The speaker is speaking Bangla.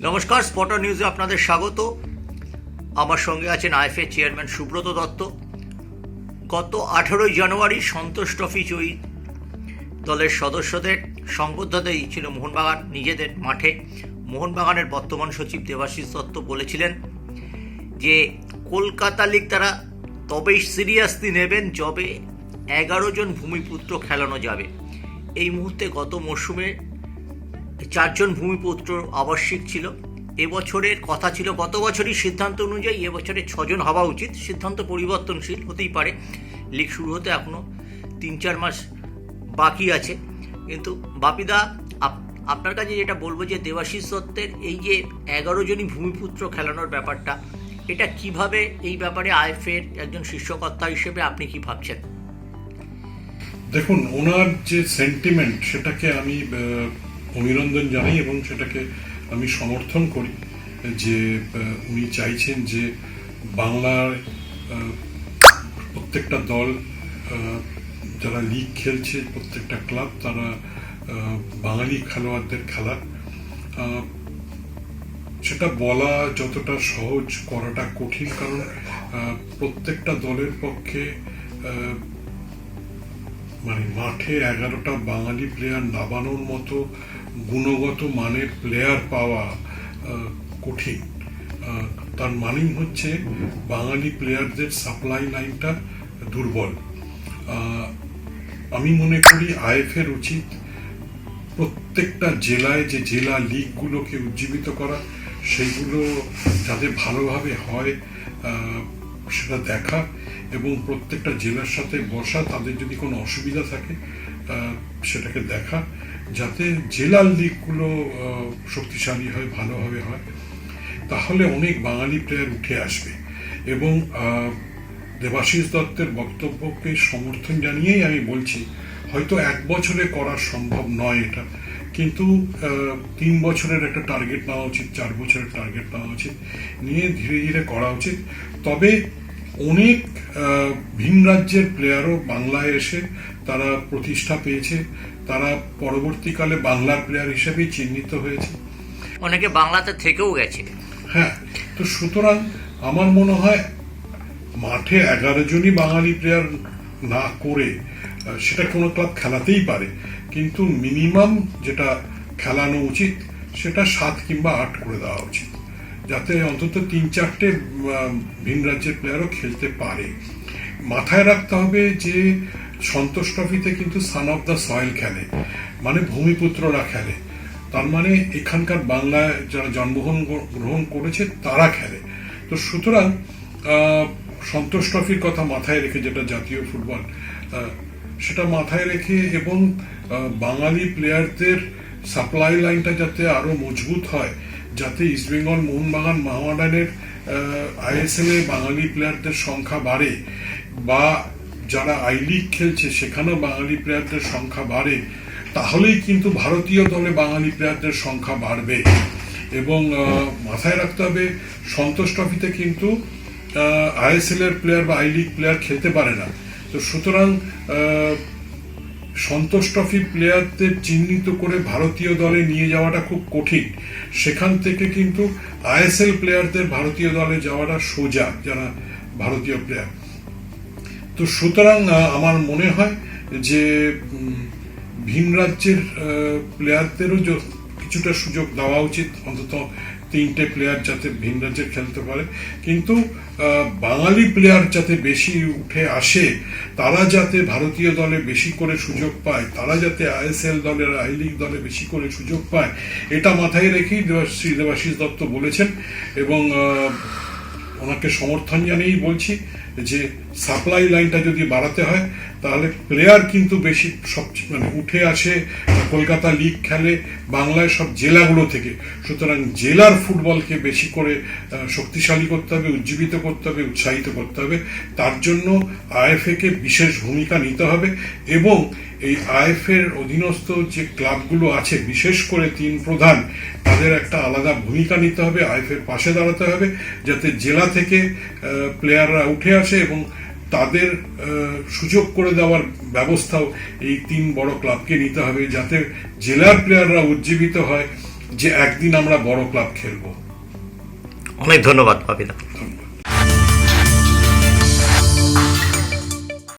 নমস্কার স্পটার নিউজে আপনাদের স্বাগত। আমার সঙ্গে আছেন আইএফএ চেয়ারম্যান সুব্রত দত্ত। গত আঠেরোই জানুয়ারি সন্তোষ ট্রফি জয়ী দলের সদস্যদের সংবর্ধনা ছিল মোহনবাগান, নিজেদের মাঠে। মোহনবাগানের বর্তমান সচিব দেবাশিস দত্ত বলেছিলেন যে, কলকাতা লিগ তারা তবেই সিরিয়াসলি নেবেন যবে এগারো জন ভূমিপুত্র খেলানো যাবে। এই মুহূর্তে গত মরশুমে চারজন ভূমিপুত্র আবশ্যিক ছিল। এবছরের কথা ছিল, গত বছরই সিদ্ধান্ত অনুযায়ী এবছরে ছজন হওয়া উচিত। সিদ্ধান্ত পরিবর্তনশীল হতেই পারে। লিগ শুরু হতে এখনও তিন চার মাস বাকি আছে। কিন্তু বাপিদা, আপ- আপনার কাছে যেটা বলব যে দেবাশিস দত্তের এই যে এগারো জনই ভূমিপুত্র খেলানোর ব্যাপারটা, এটা কীভাবে এই ব্যাপারে আইএফের একজন শীর্ষকর্তা হিসেবে আপনি কি ভাবছেন? দেখুন, ওনার যে সেন্টিমেন্ট সেটাকে আমি অভিনন্দন জানাই এবং সেটাকে আমি সমর্থন করি যে উনি চাইছেন যে বাংলার প্রত্যেকটা দল যারা লিগ খেলছে, প্রত্যেকটা ক্লাব, তারা বাঙালি খেলোয়াড়দের খেলা। সেটা বলা যতটা সহজ, করাটা কঠিন, কারণ প্রত্যেকটা দলের পক্ষে মানে মাঠে এগারোটা বাঙালি প্লেয়ার নামানোর মতো গুণগত মানের প্লেয়ার পাওয়া কঠিন। তার মানেই হচ্ছে বাঙালি প্লেয়ারদের সাপ্লাই লাইনটা দুর্বল। আমি মনে করি আইএফের উচিত প্রত্যেকটা জেলায় যে জেলা লিগগুলোকে উজ্জীবিত করা, সেইগুলো যাতে ভালোভাবে হয় সেটা দেখা। এবং প্রত্যেকটা জেলার সাথে বসা তাদের যদি কোনো অসুবিধা থাকে সেটাকে দেখা যাতে জেলার আহ, শক্তিশালী হয় ভালোভাবে হয় তাহলে অনেক বাঙালি প্লেয়ার উঠে আসবে। এবং দেবাশিস দত্তের বক্তব্যকে সমর্থন জানিয়েই আমি বলছি হয়তো এক বছরে করা সম্ভব নয় এটা কিন্তু তিন বছরের একটা টার্গেট নেওয়া উচিত চার বছরের টার্গেট নেওয়া উচিত নিয়ে ধীরে ধীরে করা উচিত। তবে অনেক ভিন রাজ্যের প্লেয়ারও বাংলায় এসে তারা প্রতিষ্ঠা পেয়েছে। তারা পরবর্তীকালে বাংলার প্লেয়ার হিসেবেই চিহ্নিত হয়েছে। অনেকে বাংলাতে থেকেও গেছে। হ্যাঁ তো সুতরাং আমার মনে হয় মাঠে এগারো জনই বাঙালি প্লেয়ার না করে সেটা কোনো ক্লাব খেলাতেই পারে। কিন্তু মিনিমাম যেটা খেলানো উচিত সেটা সাত কিংবা আট করে দেওয়া উচিত। যাতে অন্তত তিন চারটে ভিন রাজ্যের প্লেয়ারও খেলতে পারে। মাথায় রাখতে হবে যে সন্তোষ ট্রফিতে কিন্তু সান অফ দ্য সয়েল খেলে মানে ভূমিপুত্ররা খেলে। তার মানে এখানকার বাংলায় যারা জন্মগ্রহণ গ্রহণ করেছে তারা খেলে। তো সুতরাং সন্তোষ ট্রফির কথা মাথায় রেখে যেটা জাতীয় ফুটবল সেটা মাথায় রেখে এবং বাঙালি প্লেয়ারদের সাপ্লাই লাইনটা যাতে আরও মজবুত হয় যাতে ইস্টবেঙ্গল মোহনবাগান মোহামেডানের আইএসএল এ বাঙালি প্লেয়ারদের সংখ্যা বাড়ে বা যারা আই লিগ খেলছে সেখানেও বাঙালি প্লেয়ারদের সংখ্যা বাড়ে, তাহলেই কিন্তু ভারতীয় দলে বাঙালি প্লেয়ারদের সংখ্যা বাড়বে। এবং মাথায় রাখতে হবে, সন্তোষ ট্রফিতে কিন্তু আইএসএল এর প্লেয়ার বা আই লিগ প্লেয়ার খেলতে পারে না। তো সুতরাং সন্তোষ ট্রফি প্লেয়ারদের চিহ্নিত করে ভারতীয় দলে নিয়ে যাওয়াটা খুব কঠিন। সেখান থেকে কিন্তু আইএসএল প্লেয়ারদের ভারতীয় দলে যাওয়াটা সোজা যারা ভারতীয় প্লেয়ার তো সুতরাং আমার মনে হয় যে ভিন রাজ্যের প্লেয়ারদেরও কিছুটা সুযোগ দেওয়া উচিত, অন্তত তিনটে প্লেয়ার যাতে ভিন রাজ্যের খেলতে পারে। কিন্তু বাঙালি প্লেয়ার যাতে বেশি উঠে আসে, তারা যাতে ভারতীয় দলে বেশি করে সুযোগ পায়, তারা যাতে আইএসএল দলের, আই লিগ দলে বেশি করে সুযোগ পায়, এটা মাথায় রেখেই শ্রী দেবাশিস দত্ত বলেছেন এবং ওনাকে সমর্থন জানিয়েই বলছি যে সাপ্লাই লাইনটা যদি বাড়াতে হয়, তাহলে প্লেয়ার কিন্তু বেশি সব মানে উঠে আসে কলকাতা লিগ খেলে বাংলায় সব জেলাগুলো থেকে। সুতরাং জেলার ফুটবলকে বেশি করে শক্তিশালী করতে হবে, উজ্জীবিত করতে হবে, উৎসাহিত করতে হবে। তার জন্য আইএফএ কে বিশেষ ভূমিকা নিতে হবে এবং এই আইএফ এর অধীনস্থ যে ক্লাবগুলো আছে, বিশেষ করে তিন প্রধান, তাদের একটা আলাদা ভূমিকা নিতে হবে আইএফ এর পাশে দাঁড়াতে হবে, যাতে জেলা থেকে প্লেয়াররা উঠে আসে এবং তাদের সুযোগ করে দেওয়ার ব্যবস্থাও এই তিন বড় ক্লাবকে নিতে হবে যাতে জেলার প্লেয়াররা উজ্জীবিত হয় যে একদিন আমরা বড় ক্লাব খেলব। অনেক ধন্যবাদ পাবিদা